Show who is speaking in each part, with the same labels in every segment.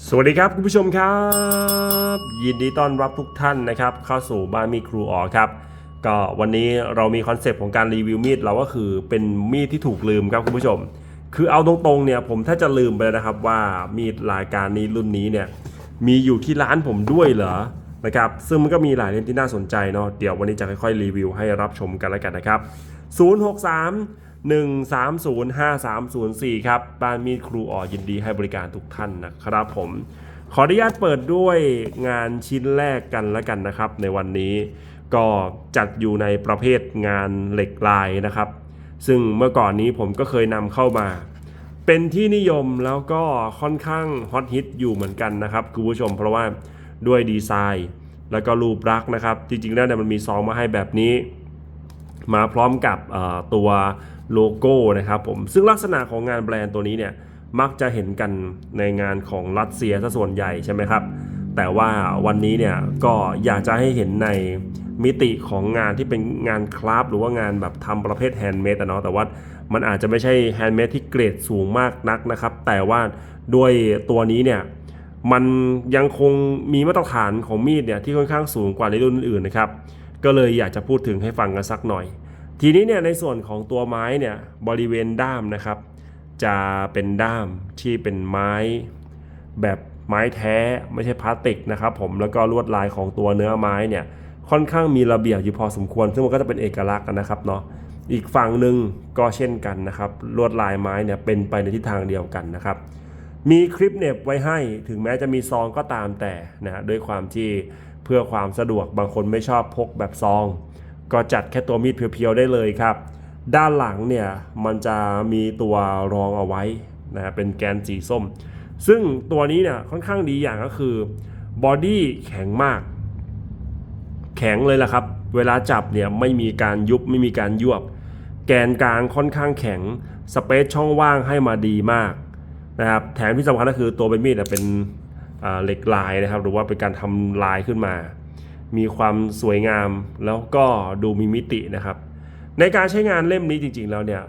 Speaker 1: สวัสดีครับคุณผู้ชมครับ ยินดีต้อนรับทุกท่านนะครับ เข้าสู่บ้านมีดครูอ๋อครับ ก็วันนี้เรามีคอนเซปต์ของการรีวิวมีดเราก็คือเป็นมีดที่ถูกลืมครับคุณผู้ชม คือเอาตรงๆเนี่ยผมแทบจะลืมไปแล้วนะครับว่ามีดรายการนี้รุ่นนี้เนี่ยมีอยู่ที่ร้านผมด้วยเหรอนะครับซึ่งมันก็มีหลายเล่มที่น่าสนใจเนาะเดี๋ยววันนี้จะค่อยๆรีวิวให้รับชมกันแล้วกันนะครับ 063 1305304ครับบ้านมีดครูอ๋อยินดีให้บริการทุกท่านนะครับผม ขออนุญาตเปิดด้วยงานชิ้นแรกกันแล้วกันนะครับ ในวันนี้ก็จัดอยู่ในประเภทงานเหล็กลายนะครับ ซึ่งเมื่อก่อนนี้ผมก็เคยนำเข้ามา เป็นที่นิยมแล้วก็ค่อนข้างฮอตฮิตอยู่เหมือนกันนะครับคุณผู้ชมเพราะว่าด้วยดีไซน์แล้วก็รูปลักษณ์นะครับ จริงๆแล้วเนี่ยมันมีซองมาให้แบบนี้ มาพร้อมกับตัว โลโก้นะครับผมซึ่งลักษณะของงานแบรนด์ตัวนี้เนี่ยมักจะเห็นกันในงานของรัสเซียซะส่วนใหญ่ใช่ไหมครับ แต่ว่าวันนี้เนี่ยก็อยากจะให้เห็นในมิติของงานที่เป็นงานคราฟหรือว่างานแบบทำประเภทแฮนด์เมดเนาะแต่ว่ามันอาจจะไม่ใช่แฮนด์เมดที่เกรดสูงมากนักนะครับ แต่ว่าด้วยตัวนี้เนี่ยมันยังคงมีมาตรฐานของมีดเนี่ยที่ค่อนข้างสูงกว่าในรุ่นอื่นๆนะครับ ก็เลยอยากจะพูดถึงให้ฟังกันสักหน่อย ทีนี้เนี่ยในส่วนของตัวไม้เนี่ยบริเวณด้ามนะครับ จะเป็นด้ามที่เป็นไม้แบบไม้แท้ไม่ใช่พลาสติกนะครับผมแล้วก็ลวดลายของตัวเนื้อไม้เนี่ยค่อนข้างมีระเบียบอยู่พอสมควร ซึ่งมันก็จะเป็นเอกลักษณ์นะครับเนาะอีกฝั่งหนึ่งก็เช่นกันนะครับลวดลายไม้เนี่ยเป็นไปในทิศทางเดียวกันนะครับ มีคลิปเน็บไว้ให้ถึงแม้จะมีซองก็ตามแต่นะด้วยความที่เพื่อความสะดวกบางคนไม่ชอบพกแบบซอง ก็จัดแค่ตัวมีดเพียวๆได้เลยครับ ด้านหลังเนี่ยมันจะมีตัวรองเอาไว้นะเป็นแกนสีส้ม ซึ่งตัวนี้เนี่ยค่อนข้างดีอย่างก็คือบอดี้แข็งมาก แข็งเลยล่ะครับ เวลาจับเนี่ยไม่มีการยุบไม่มีการยวบ แกนกลางค่อนข้างแข็งสเปซช่องว่างให้มาดีมากนะครับแถมที่สำคัญก็คือตัวใบมีดเป็นเหล็กลายนะครับ หรือว่าเป็นการทำลายขึ้นมา มีความสวยงามแล้วก็ดูมีมิตินะครับ ในการใช้งานเล่มนี้จริงๆแล้วเนี่ย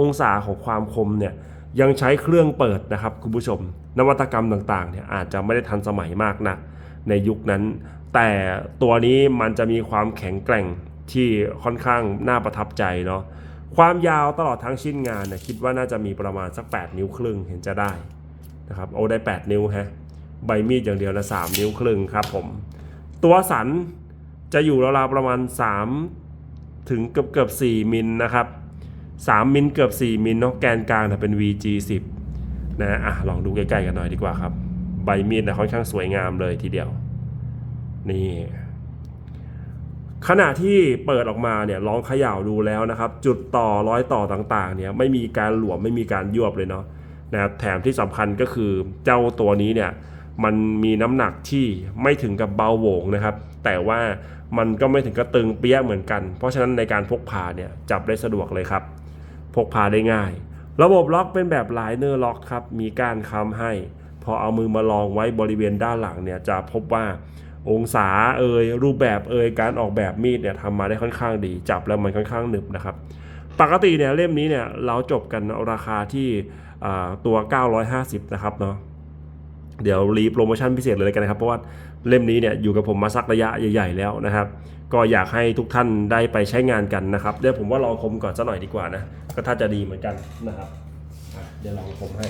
Speaker 1: องศาของความคมเนี่ยยังใช้เครื่องเปิดนะครับคุณผู้ชม นวัตกรรมต่างๆเนี่ยอาจจะไม่ได้ทันสมัยมากนะในยุคนั้น แต่ตัวนี้มันจะมีความแข็งแกร่งที่ค่อนข้างน่าประทับใจเนาะความยาวตลอดทั้งชิ้นงานเนี่ยคิดว่าน่าจะมีประมาณสัก 8 นิ้วครึ่งเห็นจะได้นะครับโอ้ได้ 8 นิ้วฮะใบมีดอย่างเดียวละ3นิ้วครึ่งครับผม ตัวสันจะอยู่ราวๆประมาณ 3 ถึงเกือบเกือบ4มิลนะครับ 3 มิลเกือบ 4 มิลเนาะแกนกลางเนี่เป็น VG10 นะอะลองดูใกล้ๆกันหน่อยดีกว่าครับ ใบมีดนี่ยค่อนข้างสวยงามเลยทีเดียว นี่ขณะที่เปิดออกมาเนี่ยลองเขย่าดูแล้วนะครับ จุดต่อร้อยต่อต่างๆเนี่ยไม่มีการหลวมไม่มีการยวบเลยเนาะนะครับแถมที่สำคัญก็คือเจ้าตัวนี้เนี่ย มันมีน้ำหนักที่ไม่ถึงกับเบาโหวงนะครับ แต่ว่ามันก็ไม่ถึงกับตึงเปี้ยเหมือนกัน เพราะฉะนั้นในการพกพาเนี่ยจับได้สะดวกเลยครับ พกพาได้ง่าย ระบบล็อกเป็นแบบไลเนอร์ล็อกครับ มีก้านค้ำให้ พอเอามือมาลองไว้บริเวณด้านหลังเนี่ยจะพบว่าองศาเอ่ยรูปแบบเอ่ยการออกแบบมีดเนี่ยทำมาได้ค่อนข้างดี จับแล้วมันค่อนข้างหนึบนะครับ ปกติเนี่ยเล่มนี้เนี่ยเราจบกันราคาที่ตัว 950 นะครับเนาะ เดี๋ยวรีโปรโมชั่นพิเศษเลยกันนะครับ เพราะว่าเล่มนี้เนี่ยอยู่กับผมมาสักระยะใหญ่ๆแล้วนะครับ ก็อยากให้ทุกท่านได้ไปใช้งานกันนะครับเดี๋ยวผมว่าลองคมก่อนสักหน่อยดีกว่านะก็ถ้าจะดีเหมือนกันนะครับเดี๋ยวลองคมให้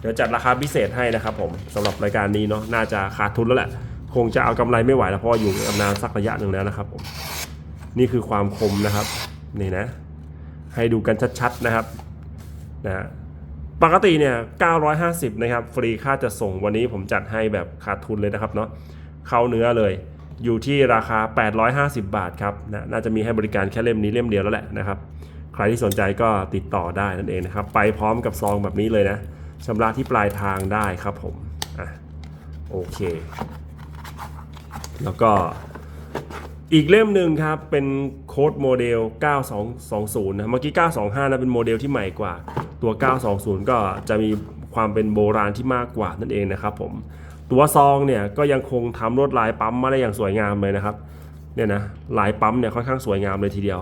Speaker 1: เดี๋ยวจัดราคาพิเศษให้นะครับ ผมสำหรับรายการนี้เนาะน่าจะขาดทุนแล้วแหละ คงจะเอากำไรไม่ไหวแล้วเพราะอยู่กับนานสักระยะหนึ่งแล้วนะครับผมนี่คือความคมนะครับนี่นะ ให้ดูกันชัดๆนะครับนะฮะ ปกติเนี่ย 950 นะครับ ฟรีค่าจะส่งวันนี้ผมจัดให้แบบขาดทุนเลยนะครับเนาะเข้าเนื้อเลย อยู่ที่ราคา 850 บาทครับนะน่าจะมีให้บริการแค่เล่มนี้เล่มเดียวแล้วแหละนะครับ ใครที่สนใจก็ติดต่อได้นั่นเองนะครับ ไปพร้อมกับซองแบบนี้เลยนะชำระที่ปลายทางได้ครับผมอะโอเค แล้วก็อีกเล่มหนึ่งครับเป็น ค้ดโมเดล 9220 นะ เมื่อกี้ 925 นะเป็นโมเดลที่ใหม่กว่า ตัว 920 ก็จะมีความเป็นโบราณที่มากกว่านั่นเองนะครับผม ตัวซองเนี่ยก็ยังคงทำลวดลายปั๊มมาได้อย่างสวยงามเลยนะครับ เนี่ยนะลายปั๊มเนี่ยค่อนข้างสวยงามเลยทีเดียว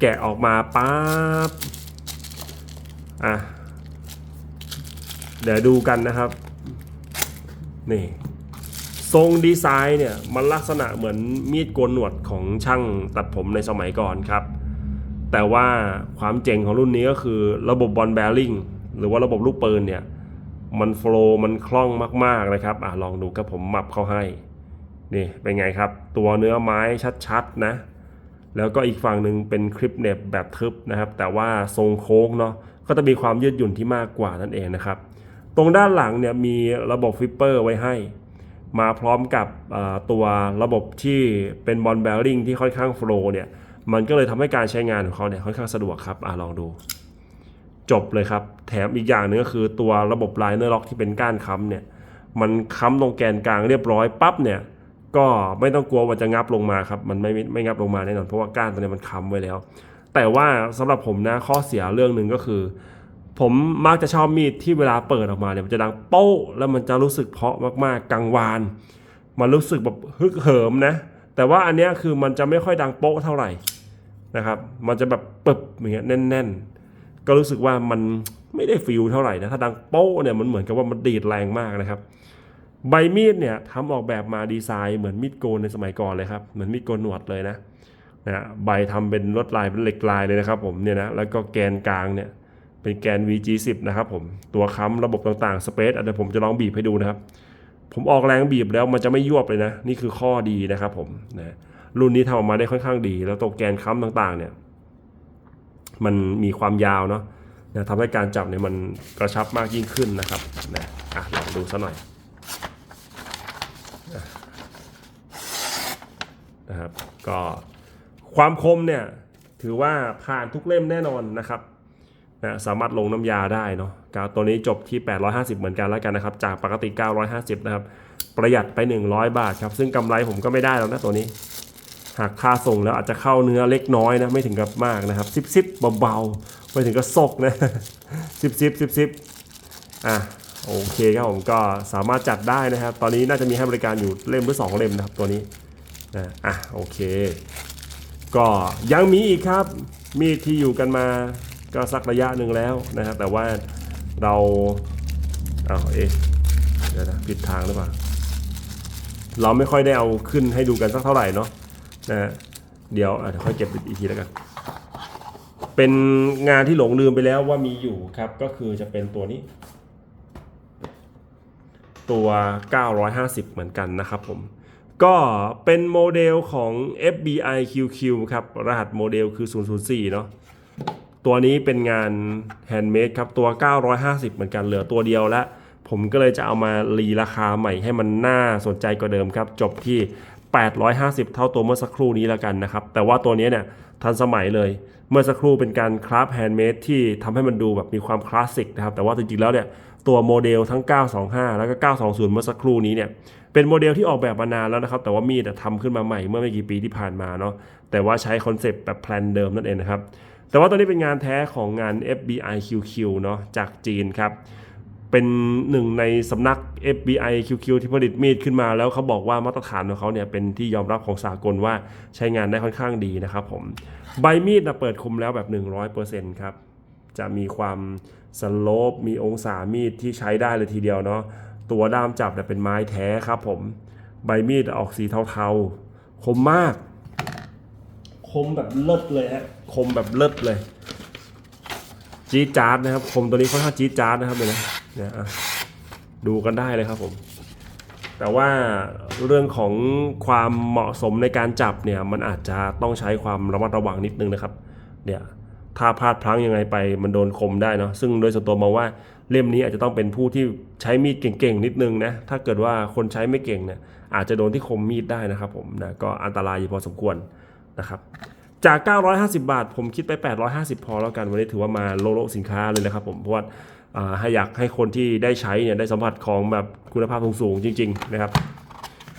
Speaker 1: แกะออกมาปั๊บ อะ เดี๋ยวดูกันนะครับ นี่ ทรงดีไซน์เนี่ยมันลักษณะเหมือนมีดโกนหนวดของช่างตัดผมในสมัยก่อนครับ แต่ว่าความเจ๋งของรุ่นนี้ก็คือระบบบอลแบริ่งหรือว่าระบบลูกปืนเนี่ยมันโฟล์มันคล่องมากๆนะครับอะลองดูครับผมมับเข้าให้นี่เป็นไงครับ ตัวเนื้อไม้ชัดๆนะ แล้วก็อีกฝั่งหนึ่งเป็นคลิปเน็บแบบทึบนะครับ แต่ว่าทรงโค้งเนาะก็จะมีความยืดหยุ่นที่มากกว่านั่นเองนะครับ ตรงด้านหลังเนี่ยมีระบบฟิปเปอร์ไว้ให้ มาพร้อมกับตัวระบบที่เป็นบอลแบริ่งที่ค่อนข้างโฟล์เนี่ยมันก็เลยทำให้การใช้งานของเขาเนี่ยค่อนข้างสะดวกครับอลองดูจบเลยครับ แถมอีกอย่างหนึงก็คือตัวระบบไลเนอร์ล็อกที่เป็นก้านค้ำเนี่ยมันค้ำตรงแกนกลางเรียบร้อยปั๊บเนี่ยก็ไม่ต้องกลัวว่าจะงับลงมาครับมันไม่ไม่งับลงมาแน่นอนเพราะว่าก้านตัวนี้มันค้ำไว้แล้ว แต่ว่าสำหรับผมนะข้อเสียเรื่องหนึ่งก็คือ ผมมักจะชอบมีดที่เวลาเปิดออกมาเนี่ยมันจะดังโป๊ะแล้วมันจะรู้สึกเพาะมากๆกังวาน มันรู้สึกแบบฮึกเหิมนะ แต่ว่าอันเนี้ยคือมันจะไม่ค่อยดังโป๊ะเท่าไหร่นะครับ มันจะแบบปึบอย่างเงี้ยแน่น ๆ ก็รู้สึกว่ามันไม่ได้ฟิลเท่าไหร่นะถ้าดังโป๊ะเนี่ยมันเหมือนกับว่ามันดีดแรงมากนะครับ ใบมีดเนี่ยทำออกแบบมาดีไซน์เหมือนมีดโกนในสมัยก่อนเลยครับเหมือนมีดโกนหนวดเลยนะนะใบทำเป็นลวดลายเป็นเหล็กลายเลยนะครับผมเนี่ยนะแล้วก็แกนกลางเนี่ย เป็นแกน VG10 นะครับผม ตัวค้ำระบบต่างๆสเปซเดี๋ยวผมจะลองบีบให้ดูนะครับ ผมออกแรงบีบแล้วมันจะไม่ยวบเลยนะ นี่คือข้อดีนะครับผมนะรุ่นนี้ทำออกมาได้ค่อนข้างดี แล้วตัวแกนค้ำต่างๆ เนี่ย มันมีความยาวเนาะนะทำให้การจับเนี่ยมันกระชับมากยิ่งขึ้นนะครับนะอะลองดูซะหน่อยนะครับ ก็ความคมเนี่ยถือว่าผ่านทุกเล่มแน่นอนนะครับ นะสามารถลงน้ำยาได้เนาะกาตัวนี้จบที่ 850 เหมือนกันแล้วกันนะครับ จากปกติ 950 นะครับ ประหยัดไป 100 บาทครับ ซึ่งกำไรผมก็ไม่ได้แล้วนะตัวนี้ หากค่าส่งแล้วอาจจะเข้าเนื้อเล็กน้อยนะ ไม่ถึงกับมากนะครับ ซิบซิบเบาๆไม่ถึงกับซกนะ ซิบซิบซิบซิบอะโอเคครับผมก็สามารถจัดได้นะครับ ตอนนี้น่าจะมีให้บริการอยู่เล่มหรือสองเล่มนะครับตัวนี้นะอะโอเค ก็ยังมีอีกครับ มีที่อยู่กันมา ก็สักระยะหนึ่งแล้วนะครับ แต่ว่าเราเอาเอ๊ะเดี๋ยวนะผิดทางหรือเปล่าเราไม่ค่อยได้เอาขึ้นให้ดูกันสักเท่าไหร่เนาะนะฮะเดี๋ยวอะเดี๋ยวค่อยเก็บอีกทีแล้วกัน เป็นงานที่หลงลืมไปแล้วว่ามีอยู่ครับ ก็คือจะเป็นตัวนี้ ตัว 950 เหมือนกันนะครับผม ก็เป็นโมเดลของ FBI QQ ครับ รหัสโมเดลคือ 004 เนาะ ตัวนี้เป็นงานแฮนด์เมดครับตัว 950 เหมือนกันเหลือตัวเดียวแล้วผมก็เลยจะเอามารีราคาใหม่ให้มันน่าสนใจกว่าเดิมครับ จบที่ 850 เท่าตัวเมื่อสักครู่นี้แล้วกันนะครับ แต่ว่าตัวนี้เนี่ยทันสมัยเลย เมื่อสักครู่เป็นการคราฟแฮนด์เมดที่ทำให้มันดูแบบมีความคลาสสิกนะครับ แต่ว่าจริงๆแล้วเนี่ยตัวโมเดลทั้ง 925 แล้วก็ 920 เมื่อสักครู่นี้เนี่ยเป็นโมเดลที่ออกแบบมานานแล้วนะครับ แต่ว่ามีดอะทำขึ้นมาใหม่เมื่อไม่กี่ปีที่ผ่านมาเนาะแต่ว่าใช้คอนเซปต์แบบแพลนเดิมนั่นเองนะครับ แต่ว่าตัวนี้เป็นงานแท้ของงาน FBI QQ เนาะจากจีนครับ เป็นหนึ่งในสำนัก FBI QQ ที่ผลิตมีดขึ้นมาแล้วเขาบอกว่ามาตรฐานของเขาเนี่ยเป็นที่ยอมรับของสากลว่าใช้งานได้ค่อนข้างดีนะครับผม ใบมีดนะเปิดคมแล้วแบบ 100%ครับ จะมีความสโลปมีองศามีดที่ใช้ได้เลยทีเดียวเนาะตัวด้ามจับเนี่ยเป็นไม้แท้ครับผม ใบมีดออกสีเทาๆ คมมาก คมแบบเลิศเลยฮะ คมแบบเลิศเลย จี๊ดจ๊าดนะครับ คมตัวนี้ค่อนข้างจี๊ดจ๊าดนะครับเลยนะเนี่ยอะดูกันได้เลยครับผม แต่ว่าเรื่องของความเหมาะสมในการจับเนี่ย มันอาจจะต้องใช้ความระมัดระวังนิดนึงนะครับ เนี่ยถ้าพลาดพลั้งยังไงไปมันโดนคมได้เนาะซึ่งโดยส่วนตัวมองว่าเล่มนี้อาจจะต้องเป็นผู้ที่ใช้มีดเก่งๆนิดนึงนะถ้าเกิดว่าคนใช้ไม่เก่งเนี่ยอาจจะโดนที่คมมีดได้นะครับผมนะก็อันตรายอยู่พอสมควรนะครับ จาก 950 บาท ผมคิดไป 850 พอแล้วกัน วันนี้ถือว่ามาโลโลสินค้าเลยนะครับผมเพราะว่าให้อยากให้คนที่ได้ใช้เนี่ยได้สัมผัสของแบบคุณภาพสูงจริง ๆ นะครับ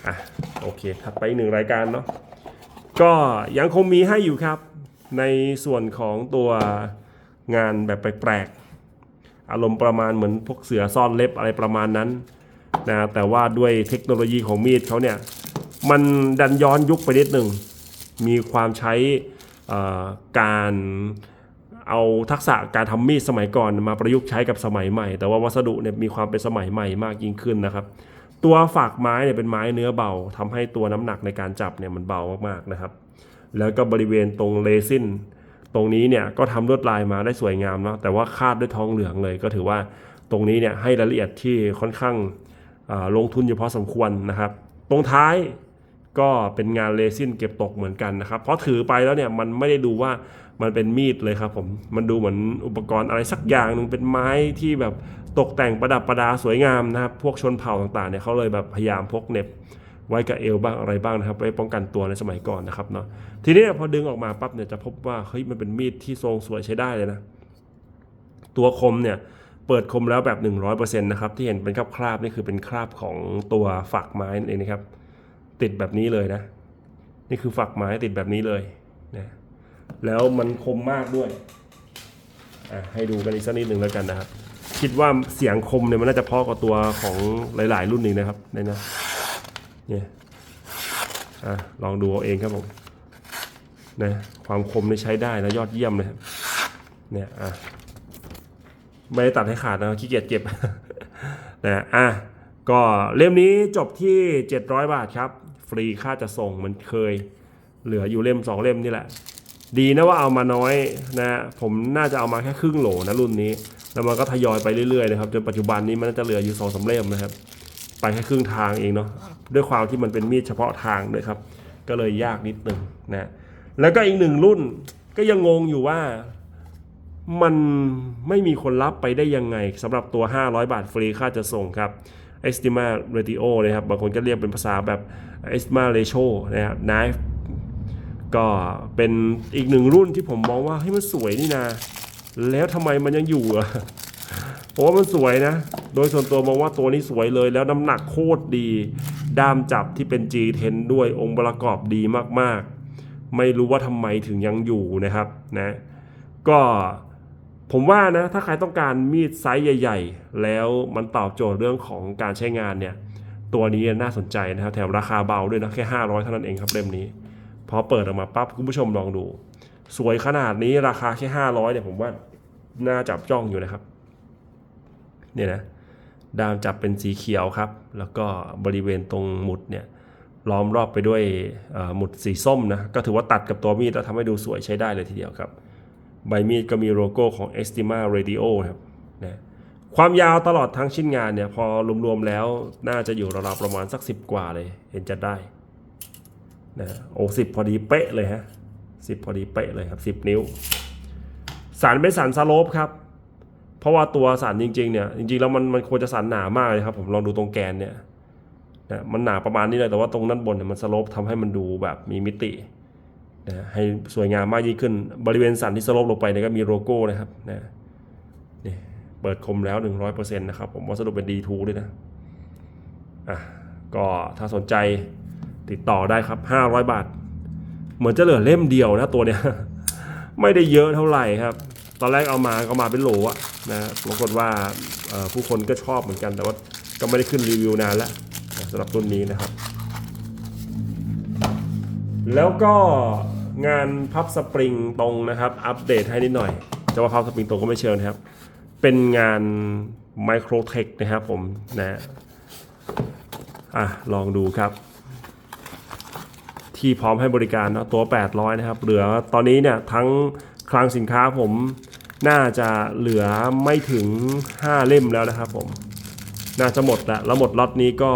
Speaker 1: อะโอเคถัดไปหนึ่งรายการเนาะก็ยังคงมีให้อยู่ครับในส่วนของตัวงานแบบแปลกๆ อารมณ์ประมาณเหมือนพวกเสือซ่อนเล็บอะไรประมาณนั้นนะแต่ว่าด้วยเทคโนโลยีของมีดเขาเนี่ย มันดันย้อนยุคไปนิดหนึ่งมีความใช้ การเอาทักษะการทำมีดสมัยก่อนมาประยุกต์ใช้กับสมัยใหม่ แต่ว่าวัสดุเนี่ยมีความเป็นสมัยใหม่มากยิ่งขึ้นนะครับ ตัวฝักไม้เนี่ยเป็นไม้เนื้อเบาทำให้ตัวน้ำหนักในการจับเนี่ยมันเบามากๆนะครับ แล้วก็บริเวณตรงเลซินตรงนี้เนี่ยก็ทำลวดลายมาได้สวยงามเนาะแต่ว่าคาดด้วยทองเหลืองเลย ก็ถือว่าตรงนี้เนี่ยให้รายละเอียดที่ค่อนข้างลงทุนอยู่พอสมควรนะครับ ตรงท้าย ก็เป็นงานเลซินเก็บตกเหมือนกันนะครับเพราะถือไปแล้วเนี่ยมันไม่ได้ดูว่ามันเป็นมีดเลยครับผมมันดูเหมือนอุปกรณ์อะไรสักอย่างหนึ่งเป็นไม้ที่แบบตกแต่งประดับประดาสวยงามนะครับพวกชนเผ่าต่างๆเนี่ยเขาเลยแบบพยายามพกเน็บไว้กับเอวบ้างอะไรบ้างนะครับไว้ป้องกันตัวในสมัยก่อนนะครับเนาะทีนี้พอดึงออกมาปั๊บเนี่ยจะพบว่าเฮ้ยมันเป็นมีดที่ทรงสวยใช้ได้เลยนะตัวคมเนี่ยเปิดคมแล้วแบบ 100%นะครับที่เห็นเป็นคราบคราบๆนี่คือเป็นคราบของตัวฝักไม้นั่นเองนะครับ ติดแบบนี้เลยนะ นี่คือฝักไม้ติดแบบนี้เลยนะแล้วมันคมมากด้วยอะให้ดูกันอีกสักนิดหนึ่งแล้วกันนะครับ คิดว่าเสียงคมเนี่ยมันน่าจะเพอกว่าตัวของหลาย ๆ รุ่นนี้นะครับในนะเนี่ยอะลองดูเอาเองครับผมนะความคมนี่ใช้ได้นะยอดเยี่ยมเลยครับเนี่ยอะไม่ได้ตัดให้ขาดนะขี้เกียจเก็บนะอะก็เล่มนี้จบที่ 700 บาทครับ ฟรีค่าจะส่งมือนเคยเหลืออยู่เล่ม 2 เล่มนี่แหละ ดีนะว่าเอามาน้อยนะผมน่าจะเอามาแค่ครึ่งโหลนะรุ่นนี้ แล้วมันก็ทยอยไปเรื่อยๆนะครับจนปัจจุบันนี้มันน่าจะเหลืออยู่สองสามเล่มนะครับ ไปแค่ครึ่งทางเองเนาะด้วยความที่มันเป็นมีดเฉพาะทางด้วยครับ ก็เลยยากนิดหนึ่งนะแล้วก็อีกหนึ่งรุ่นก็ยังงงอยู่ว่ามันไม่มีคนรับไปได้ยังไงสำหรับตัว 500 บาทฟรีค่าจะส่งครับ Estima Radio นะครับ บางคนก็เรียกเป็นภาษาแบบ Estima Ratio นะครับ Knife ก็เป็นอีกหนึ่งรุ่นที่ผมมองว่าเฮ้ยมันสวยนี่นาแล้วทำไมมันยังอยู่อะผมว่ามันสวยนะ โดยส่วนตัวมองว่าตัวนี้สวยเลย แล้วน้ำหนักโคตรดี ด้ามจับที่เป็น G10 ด้วยองค์ประกอบดีมากๆ ไม่รู้ว่าทำไมถึงยังอยู่นะครับนะ ก็ ผมว่านะถ้าใครต้องการมีดไซส์ใหญ่ ๆ แล้วมันตอบโจทย์เรื่องของการใช้งานเนี่ยตัวนี้น่าสนใจนะครับแถมราคาเบาด้วยนะแค่ 500 เท่านั้นเองครับเล่มนี้พอเปิดออกมาปั๊บคุณผู้ชมลองดู สวยขนาดนี้ราคาแค่ 500เนี่ยผมว่าน่าจับจ้องอยู่นะครับเนี่ยนะดามจับเป็นสีเขียวครับ แล้วก็บริเวณตรงหมุดเนี่ยล้อมรอบไปด้วยหมุดสีส้มนะก็ถือว่าตัดกับตัวมีดแล้วทำให้ดูสวยใช้ได้เลยทีเดียวครับ ใบมีดก็มีโลโก้ของ Estima Radio ครับนะความยาวตลอดทั้งชิ้นงานเนี่ยพอรวมๆแล้วน่าจะอยู่ราวๆประมาณสัก 10 กว่าเลย เห็นจะได้นะโอ้สิบพอดีเป๊ะเลยฮะสิบพอดีเป๊ะเลยครับ 10 นิ้วสันเป็นสันสโลปครับ เพราะว่าตัวสันจริงๆเนี่ยจริงๆแล้วมันมันควรจะสันหนามากเลยครับ ผมลองดูตรงแกนเนี่ยนะมันหนาประมาณนี้เลยแต่ว่าตรงด้านบนเนี่ยมันสโลปทำให้มันดูแบบมีมิติ นะให้สวยงามมากยิ่งขึ้น บริเวณสันที่สลปลงไปเนี่ยก็มีโลโก้นะครับนะนี่เปิดคมแล้ว 100%นะครับผมวัสดุเป็น D2 ด้วยนะอะก็ถ้าสนใจติดต่อได้ครับ 500 บาท เหมือนจะเหลือเล่มเดียวนะตัวเนี้ยไม่ได้เยอะเท่าไหร่ครับ ตอนแรกเอามาก็มาเป็นโหลอะนะปรากฏว่าผู้คนก็ชอบเหมือนกันแต่ว่าก็ไม่ได้ขึ้นรีวิวนานแล้วนะสำหรับรุ่นนี้นะครับ แล้วก็ งานพับสปริงตรงนะครับ อัปเดตให้นิดหน่อย จะว่าพับสปริงตรงก็ไม่เชิญนะครับ เป็นงานไมโครเทคนะครับผมนะอะลองดูครับ ที่พร้อมให้บริการนะตัว 800 นะครับ เหลือตอนนี้เนี่ยทั้งคลังสินค้าผมน่าจะเหลือไม่ถึง 5 เล่มแล้วนะครับผม น่าจะหมดละแล้วหมดล็อตนี้ก็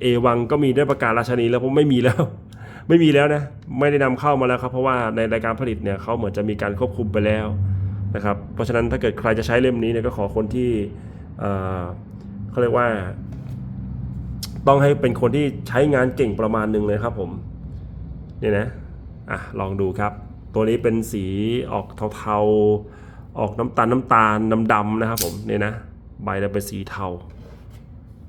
Speaker 1: เอวังก็มีได้ประกาศราชนีแล้วผมไม่มีแล้ว ไม่มีแล้วนะไม่ได้นำเข้ามาแล้วครับเพราะว่าในรายการผลิตเนี่ยเขาเหมือนจะมีการควบคุมไปแล้วนะครับเพราะฉะนั้นถ้าเกิดใครจะใช้เล่มนี้เนี่ยก็ขอคนที่เขาเรียกว่า ต้องให้เป็นคนที่ใช้งานเก่งประมาณหนึ่งเลยครับผมเนี่ยนะอะลองดูครับ ตัวนี้เป็นสีออกเทาๆออกน้ำตาลน้ำตาลดำดำๆนะครับผมเนี่ยนะใบจะเป็นสีเทา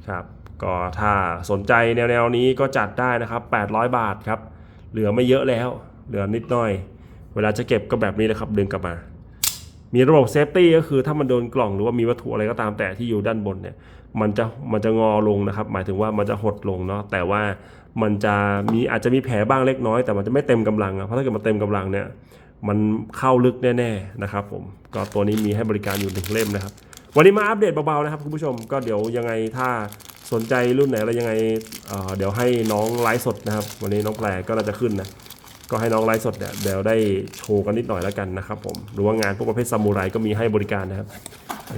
Speaker 1: ครับ ก็ถ้าสนใจแนวๆนี้ก็จัดได้นะครับ 800 บาทครับ เหลือไม่เยอะแล้ว เหลือนิดหน่อย เวลาจะเก็บก็แบบนี้เลยครับ ดึงกลับมา มีระบบเซฟตี้ก็คือถ้ามันโดนกล่องหรือว่ามีวัตถุอะไรก็ตามแต่ที่อยู่ด้านบนเนี่ย มันจะมันจะงอลงนะครับ หมายถึงว่ามันจะหดลงเนาะ แต่ว่ามันจะมีอาจจะมีแผลบ้างเล็กน้อย แต่มันจะไม่เต็มกำลังอะเพราะถ้าเกิดมันเต็มกำลังเนี่ย มันเข้าลึกแน่ๆนะครับ ผม ก็ตัวนี้มีให้บริการอยู่หนึ่งเล่มนะครับ วันนี้มาอัปเดตเบาๆนะครับคุณผู้ชม ก็เดี๋ยวยังไงถ้า สนใจรุ่นไหนอะไรยังไงเเดี๋ยวให้น้องไลฟ์สดนะครับ วันนี้น้องแพรก็น่าจะขึ้นนะก็ให้น้องไลฟ์สดเนี่ยเดี๋ยวได้โชว์กันนิดหน่อยแล้วกันนะครับผมหรือว่างานพวกประเภทซามูไรก็มีให้บริการนะครับ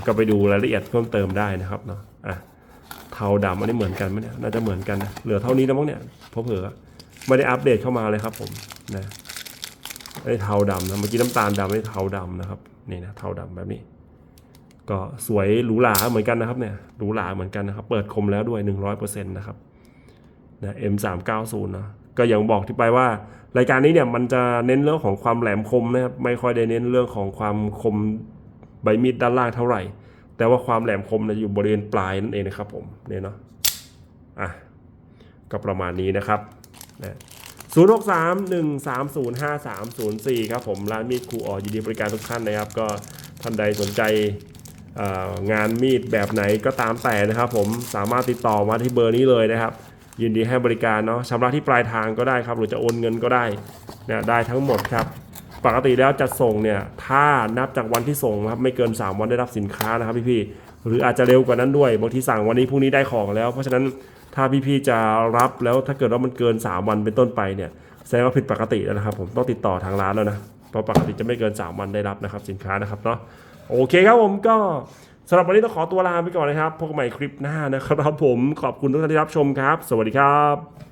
Speaker 1: ก็ไปดูรายละเอียดเพิ่มเติมได้นะครับเนาะอะเทาดำอันนี้เหมือนกันไหมเนี่ยน่าจะเหมือนกันนะเหลือเท่านี้แล้วมั้งเนี่ยเพราะเผลอไม่ได้อัปเดตเข้ามาเลยครับผมนะไอ้เทาดำนะเมื่อกี้น้ำตาลดำไอ้เทาดำนะครับนี่นะเทาดำแบบนี้ ก็สวยหรูหราเหมือนกันนะครับเนี่ยหรูหราเหมือนกันนะครับ เปิดคมแล้วด้วย 100%นะครับนะ M390 นะก็อย่างบอกที่ไปว่า รายการนี้เนี่ยมันจะเน้นเรื่องของความแหลมคมนะครับไม่ค่อยได้เน้นเรื่องของความคมใบมีดด้านล่างเท่าไหร่ แต่ว่าความแหลมคมเนี่ยอยู่บริเวณปลายนั่นเองนะครับผมเนี่ยเนาะอะก็ประมาณนี้นะครับนะ0 6 3 1 3 0 5 3 0 4 ครับผม ร้านมีดครูอ๋อยินดีบริการทุกท่านนะครับ ก็ท่านใดสนใจ งานมีดแบบไหนก็ตามแต่นะครับ ผมสามารถติดต่อมาที่เบอร์นี้เลยนะครับ ยินดีให้บริการเนาะชำระที่ปลายทางก็ได้ครับ หรือจะโอนเงินก็ได้นะได้ทั้งหมดครับ ปกติแล้วจัดส่งเนี่ยถ้านับจากวันที่ส่งครับไม่เกิน 3 วันได้รับสินค้านะครับพี่ๆหรืออาจจะเร็วกว่านั้นด้วยบางทีสั่งวันนี้พรุ่งนี้ได้ของแล้ว เพราะฉะนั้นถ้าพี่ๆจะรับแล้วถ้าเกิดว่ามันเกิน 3 วันเป็นต้นไปเนี่ยแสดงว่าผิดปกติแล้วนะครับ ผมต้องติดต่อทางร้านแล้วนะเพราะปกติจะไม่เกิน 3 วันได้รับนะครับสินค้านะครับเนาะ โอเคครับผมก็สำหรับวันนี้ต้องขอตัวลาไปก่อนนะครับพบกันใหม่คลิปหน้านะครับผมขอบคุณทุกท่านที่รับชมครับ สวัสดีครับ